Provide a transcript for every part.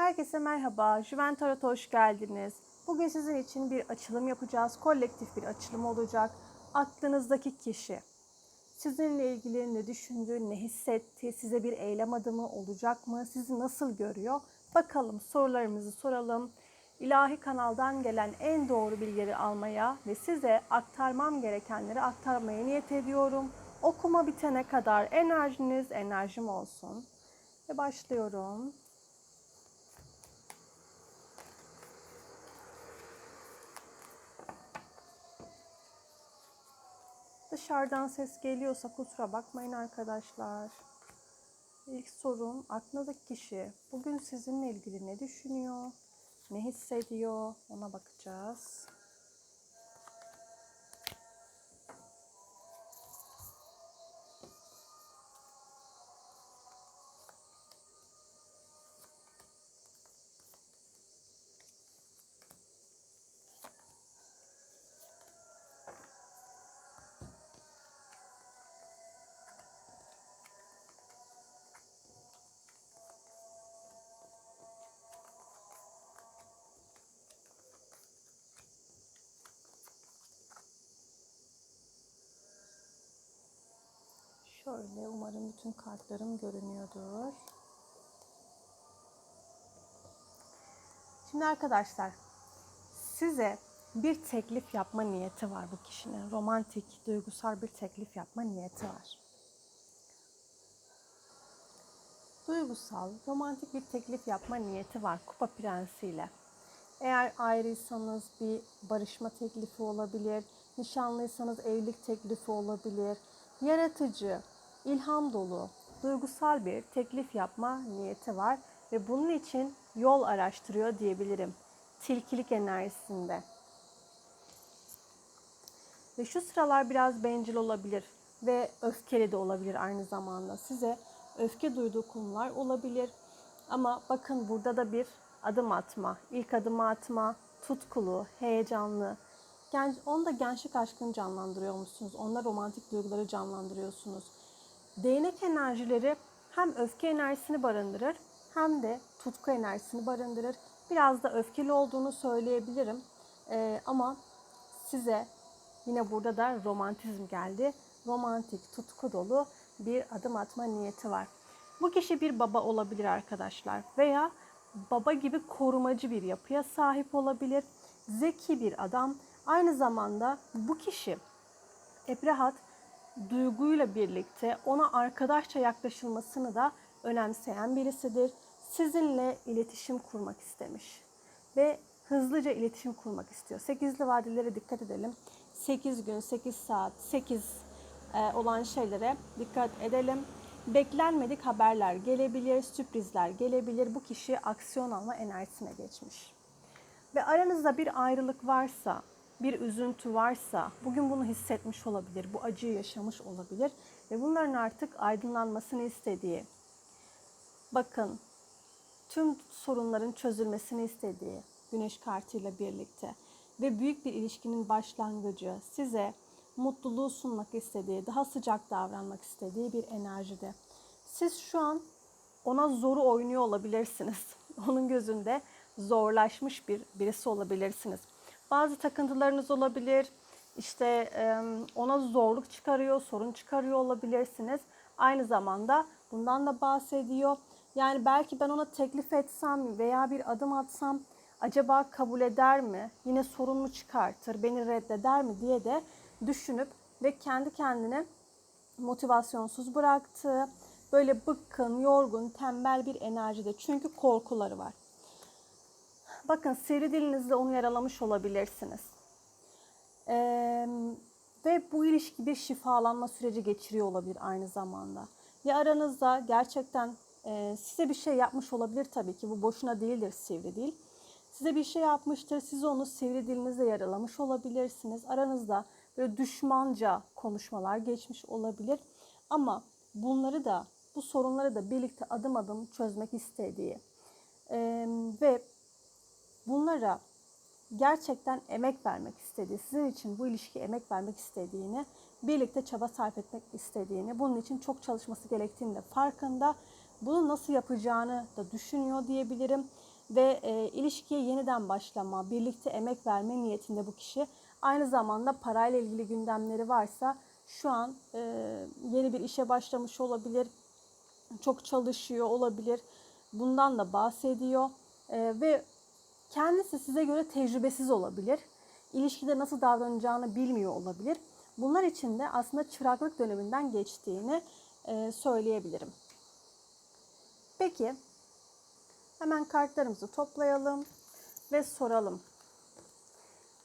Herkese merhaba, Jüven Tarot'a hoş geldiniz. Bugün sizin için bir açılım yapacağız. Kolektif bir açılım olacak. Aklınızdaki kişi sizinle ilgili ne düşündü, ne hissetti, size bir eylem adımı olacak mı, sizi nasıl görüyor? Bakalım sorularımızı soralım. İlahi kanaldan gelen en doğru bilgileri almaya ve size aktarmam gerekenleri aktarmaya niyet ediyorum. Okuma bitene kadar enerjiniz enerjim olsun. Ve başlıyorum. Dışarıdan ses geliyorsa kusura bakmayın arkadaşlar. İlk sorum aklınızdaki kişi bugün sizinle ilgili ne düşünüyor? Ne hissediyor? Ona bakacağız. Şöyle umarım bütün kartlarım görünüyordur. Şimdi arkadaşlar size bir teklif yapma niyeti var bu kişinin. Romantik, duygusal bir teklif yapma niyeti var. Duygusal, romantik bir teklif yapma niyeti var Kupa Prensi ile. Eğer ayrıysanız bir barışma teklifi olabilir, nişanlıysanız evlilik teklifi olabilir. Yaratıcı, ilham dolu, duygusal bir teklif yapma niyeti var ve bunun için yol araştırıyor diyebilirim. Tilkilik enerjisinde. Ve şu sıralar biraz bencil olabilir ve öfkeli de olabilir aynı zamanda. Size öfke duyduğu konular olabilir. Ama bakın burada da bir adım atma, ilk adımı atma, tutkulu, heyecanlı. Genç, onda gençlik aşkını canlandırıyormuşsunuz. Onda romantik duyguları canlandırıyorsunuz. Değnek enerjileri hem öfke enerjisini barındırır hem de tutku enerjisini barındırır. Biraz da öfkeli olduğunu söyleyebilirim. Ee, ama size yine burada da romantizm geldi. Romantik, tutku dolu bir adım atma niyeti var. Bu kişi bir baba olabilir arkadaşlar veya baba gibi korumacı bir yapıya sahip olabilir. Zeki bir adam. Aynı zamanda bu kişi Ebrahat duyguyla birlikte ona arkadaşça yaklaşılmasını da önemseyen birisidir. Sizinle iletişim kurmak istemiş ve hızlıca iletişim kurmak istiyor. Sekizli vadelere dikkat edelim. 8 gün, 8 saat, 8 e, olan şeylere dikkat edelim. Beklenmedik haberler gelebilir, sürprizler gelebilir. Bu kişi aksiyon alma enerjisine geçmiş. Ve aranızda bir ayrılık varsa, bir üzüntü varsa bugün bunu hissetmiş olabilir, bu acıyı yaşamış olabilir ve bunların artık aydınlanmasını istediği, bakın tüm sorunların çözülmesini istediği güneş kartıyla birlikte ve büyük bir ilişkinin başlangıcı size mutluluğu sunmak istediği, daha sıcak davranmak istediği bir enerjide. Siz şu an ona zoru oynuyor olabilirsiniz. Onun gözünde zorlaşmış bir birisi olabilirsiniz. Bazı takıntılarınız olabilir. İşte ona zorluk çıkarıyor, sorun çıkarıyor olabilirsiniz. Aynı zamanda bundan da bahsediyor. Yani belki ben ona teklif etsem veya bir adım atsam acaba kabul eder mi? Yine sorun mu çıkartır, beni reddeder mi diye de düşünüp ve kendi kendine motivasyonsuz bıraktığı, böyle bıkkın, yorgun, tembel bir enerjide. Çünkü korkuları var. Bakın seri dilinizle onu yaralamış olabilirsiniz. Ee, ve bu ilişki bir şifalanma süreci geçiriyor olabilir aynı zamanda. Ya aranızda gerçekten e, size bir şey yapmış olabilir tabii ki. Bu boşuna değildir sivri dil. Size bir şey yapmıştır. Siz onu sivri dilinizle yaralamış olabilirsiniz. Aranızda böyle düşmanca konuşmalar geçmiş olabilir. Ama bunları da bu sorunları da birlikte adım adım çözmek istediği e, ve bunlara gerçekten emek vermek istediği, sizin için bu ilişkiye emek vermek istediğini, birlikte çaba sarf etmek istediğini, bunun için çok çalışması gerektiğini de farkında. Bunu nasıl yapacağını da düşünüyor diyebilirim. ve e, ilişkiye yeniden başlama, birlikte emek verme niyetinde bu kişi. Aynı zamanda parayla ilgili gündemleri varsa şu an e, yeni bir işe başlamış olabilir, çok çalışıyor olabilir. Bundan da bahsediyor E, ve kendisi size göre tecrübesiz olabilir. İlişkide nasıl davranacağını bilmiyor olabilir. Bunlar için de aslında çıraklık döneminden geçtiğini e, söyleyebilirim. Peki hemen kartlarımızı toplayalım ve soralım.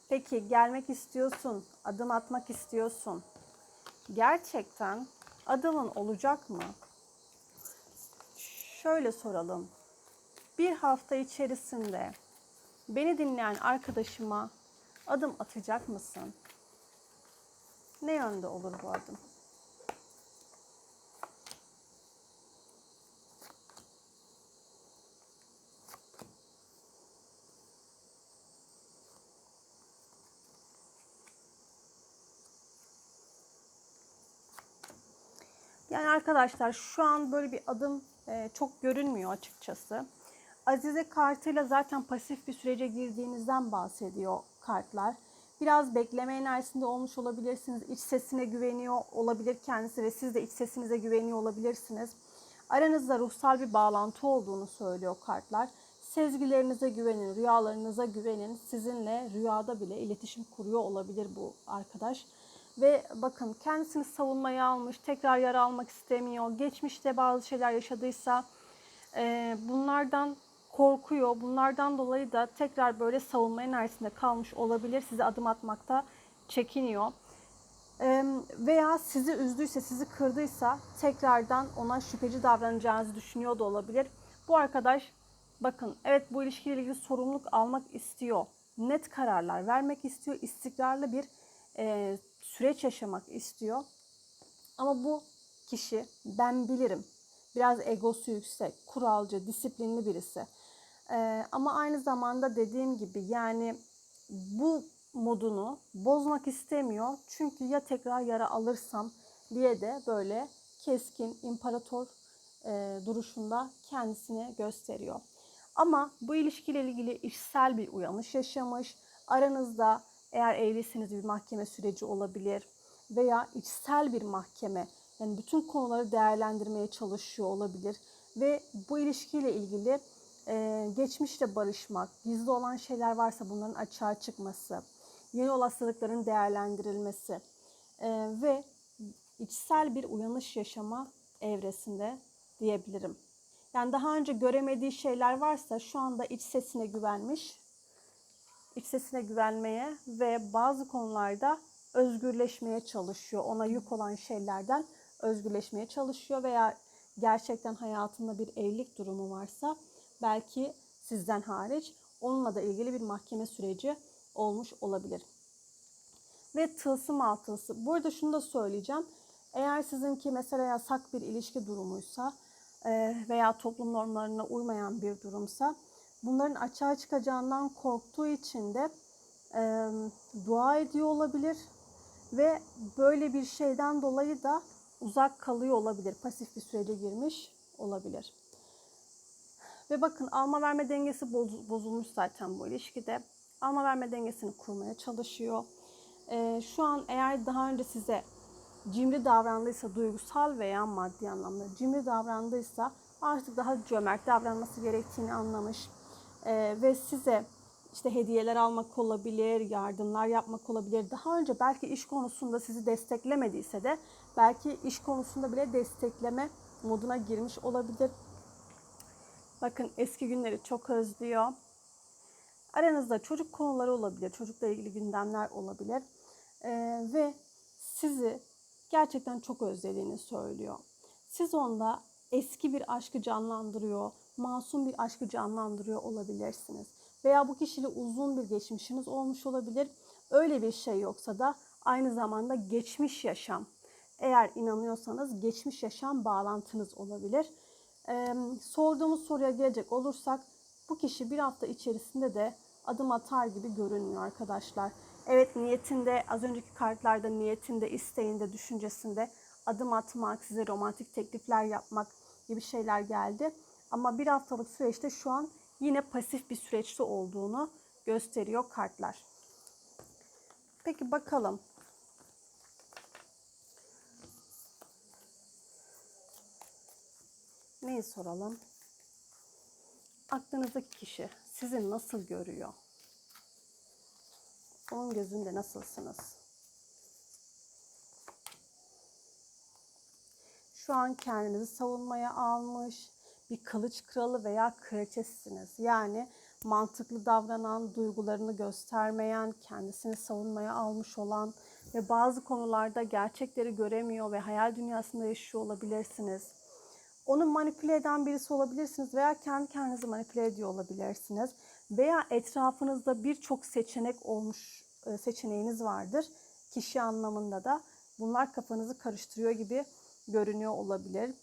Peki gelmek istiyorsun, adım atmak istiyorsun. Gerçekten adımın olacak mı? Şöyle soralım. Bir hafta içerisinde beni dinleyen arkadaşıma adım atacak mısın? Ne yönde olur bu adım? Yani arkadaşlar şu an böyle bir adım e, çok görünmüyor açıkçası. Azize kartıyla zaten pasif bir sürece girdiğinizden bahsediyor kartlar. Biraz bekleme enerjisinde olmuş olabilirsiniz. İç sesine güveniyor olabilir kendisi ve siz de iç sesinize güveniyor olabilirsiniz. Aranızda ruhsal bir bağlantı olduğunu söylüyor kartlar. Sezgilerinize güvenin, rüyalarınıza güvenin. Sizinle rüyada bile iletişim kuruyor olabilir bu arkadaş. Ve bakın kendisini savunmaya almış, tekrar yara almak istemiyor. Geçmişte bazı şeyler yaşadıysa bunlardan korkuyor. Bunlardan dolayı da tekrar böyle savunma enerjisinde kalmış olabilir. Size adım atmakta çekiniyor. Veya sizi üzdüyse, sizi kırdıysa tekrardan ona şüpheci davranacağınızı düşünüyor da olabilir. Bu arkadaş bakın evet bu ilişkiyle ilgili sorumluluk almak istiyor. Net kararlar vermek istiyor. istikrarlı bir e, süreç yaşamak istiyor. Ama bu kişi ben bilirim. Biraz egosu yüksek, kuralcı, disiplinli birisi. Ee, ama aynı zamanda dediğim gibi yani bu modunu bozmak istemiyor. Çünkü ya tekrar yara alırsam diye de böyle keskin imparator e, duruşunda kendisini gösteriyor. Ama bu ilişkiyle ilgili içsel bir uyanış yaşamış. Aranızda eğer evlisiniz bir mahkeme süreci olabilir veya içsel bir mahkeme yani bütün konuları değerlendirmeye çalışıyor olabilir ve bu ilişkiyle ilgili e, geçmişle barışmak, gizli olan şeyler varsa bunların açığa çıkması, yeni olasılıkların değerlendirilmesi e, ve içsel bir uyanış yaşama evresinde diyebilirim. Yani daha önce göremediği şeyler varsa şu anda iç sesine güvenmiş, iç sesine güvenmeye ve bazı konularda özgürleşmeye çalışıyor. Ona yük olan şeylerden özgürleşmeye çalışıyor veya gerçekten hayatında bir evlilik durumu varsa belki sizden hariç onunla da ilgili bir mahkeme süreci olmuş olabilir. Ve tılsım altılısı. Burada şunu da söyleyeceğim. Eğer sizinki mesela yasak bir ilişki durumuysa e, veya toplum normlarına uymayan bir durumsa bunların açığa çıkacağından korktuğu için de e, dua ediyor olabilir ve böyle bir şeyden dolayı da uzak kalıyor olabilir. Pasif bir sürece girmiş olabilir. Ve bakın alma verme dengesi bozulmuş zaten bu ilişkide. Alma verme dengesini kurmaya çalışıyor. Ee, şu an eğer daha önce size cimri davrandıysa duygusal veya maddi anlamda cimri davrandıysa artık daha cömert davranması gerektiğini anlamış. Ee, ve size işte hediyeler almak olabilir, yardımlar yapmak olabilir. Daha önce belki iş konusunda sizi desteklemediyse de belki iş konusunda bile destekleme moduna girmiş olabilir. Bakın eski günleri çok özlüyor. Aranızda çocuk konuları olabilir, çocukla ilgili gündemler olabilir. Ee, ve sizi gerçekten çok özlediğini söylüyor. Siz onda eski bir aşkı canlandırıyor, masum bir aşkı canlandırıyor olabilirsiniz. Veya bu kişiyle uzun bir geçmişiniz olmuş olabilir. Öyle bir şey yoksa da aynı zamanda geçmiş yaşam. Eğer inanıyorsanız geçmiş yaşam bağlantınız olabilir. Ee, sorduğumuz soruya gelecek olursak bu kişi bir hafta içerisinde de adım atar gibi görünmüyor arkadaşlar. Evet niyetinde az önceki kartlarda niyetinde, isteğinde, düşüncesinde adım atmak, size romantik teklifler yapmak gibi şeyler geldi. Ama bir haftalık süreçte şu an yine pasif bir süreçte olduğunu gösteriyor kartlar. Peki bakalım. Neyi soralım? Aklınızdaki kişi sizi nasıl görüyor? Onun gözünde nasılsınız? Şu an kendinizi savunmaya almış bir kılıç kralı veya kraliçesiniz. Yani mantıklı davranan, duygularını göstermeyen, kendisini savunmaya almış olan ve bazı konularda gerçekleri göremiyor ve hayal dünyasında yaşıyor olabilirsiniz. Onu manipüle eden birisi olabilirsiniz veya kendi kendinizi manipüle ediyor olabilirsiniz. Veya etrafınızda birçok seçenek olmuş e, seçeneğiniz vardır. Kişi anlamında da bunlar kafanızı karıştırıyor gibi görünüyor olabilir.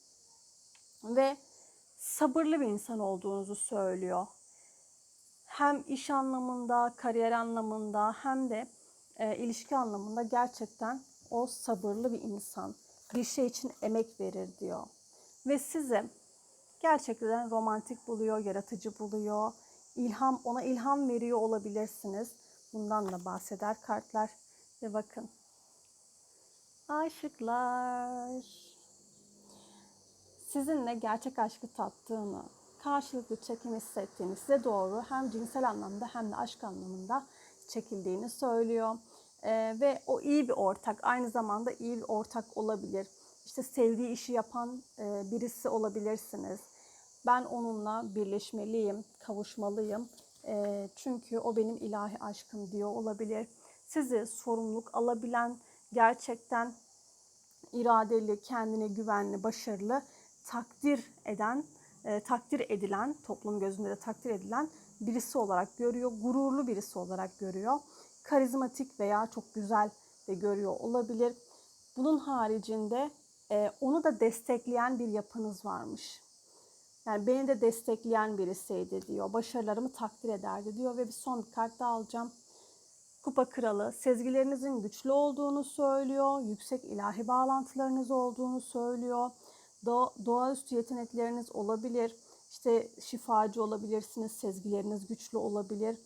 Ve sabırlı bir insan olduğunuzu söylüyor. Hem iş anlamında, kariyer anlamında hem de e, ilişki anlamında gerçekten o sabırlı bir insan. Bir şey için emek verir diyor. Ve sizi gerçekten romantik buluyor, yaratıcı buluyor. İlham, ona ilham veriyor olabilirsiniz. Bundan da bahseder kartlar. Ve bakın. Aşıklar. Sizinle gerçek aşkı tattığını, karşılıklı çekim hissettiğini, size doğru hem cinsel anlamda hem de aşk anlamında çekildiğini söylüyor. Ee, ve o iyi bir ortak, aynı zamanda iyi bir ortak olabilir. İşte sevdiği işi yapan e, birisi olabilirsiniz. Ben onunla birleşmeliyim, kavuşmalıyım. E, çünkü o benim ilahi aşkım diyor olabilir. Sizi sorumluluk alabilen, gerçekten iradeli, kendine güvenli, başarılı, takdir eden, e, takdir edilen, toplum gözünde de takdir edilen birisi olarak görüyor. Gururlu birisi olarak görüyor. Karizmatik veya çok güzel de görüyor olabilir. Bunun haricinde e, onu da destekleyen bir yapınız varmış. Yani beni de destekleyen birisiydi diyor. Başarılarımı takdir ederdi diyor ve bir son bir kart daha alacağım. Kupa kralı sezgilerinizin güçlü olduğunu söylüyor. Yüksek ilahi bağlantılarınız olduğunu söylüyor. Doğa, doğaüstü yetenekleriniz olabilir. İşte şifacı olabilirsiniz. Sezgileriniz güçlü olabilir.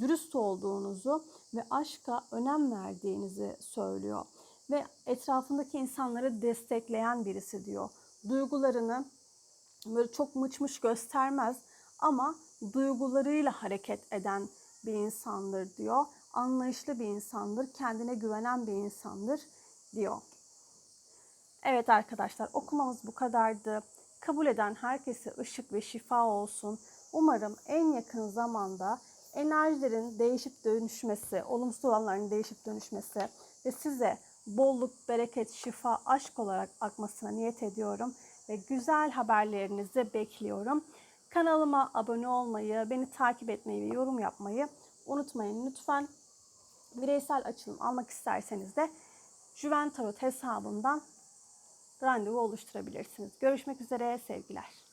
Dürüst olduğunuzu ve aşka önem verdiğinizi söylüyor. Ve etrafındaki insanları destekleyen birisi diyor. Duygularını böyle çok mıçmış göstermez ama duygularıyla hareket eden bir insandır diyor. Anlayışlı bir insandır, kendine güvenen bir insandır diyor. Evet arkadaşlar okumamız bu kadardı. Kabul eden herkese ışık ve şifa olsun. Umarım en yakın zamanda enerjilerin değişip dönüşmesi, olumsuz olanların değişip dönüşmesi ve size bolluk, bereket, şifa, aşk olarak akmasına niyet ediyorum ve güzel haberlerinizi bekliyorum. Kanalıma abone olmayı, beni takip etmeyi ve yorum yapmayı unutmayın lütfen. Bireysel açılım almak isterseniz de Juventarot hesabından randevu oluşturabilirsiniz. Görüşmek üzere, sevgiler.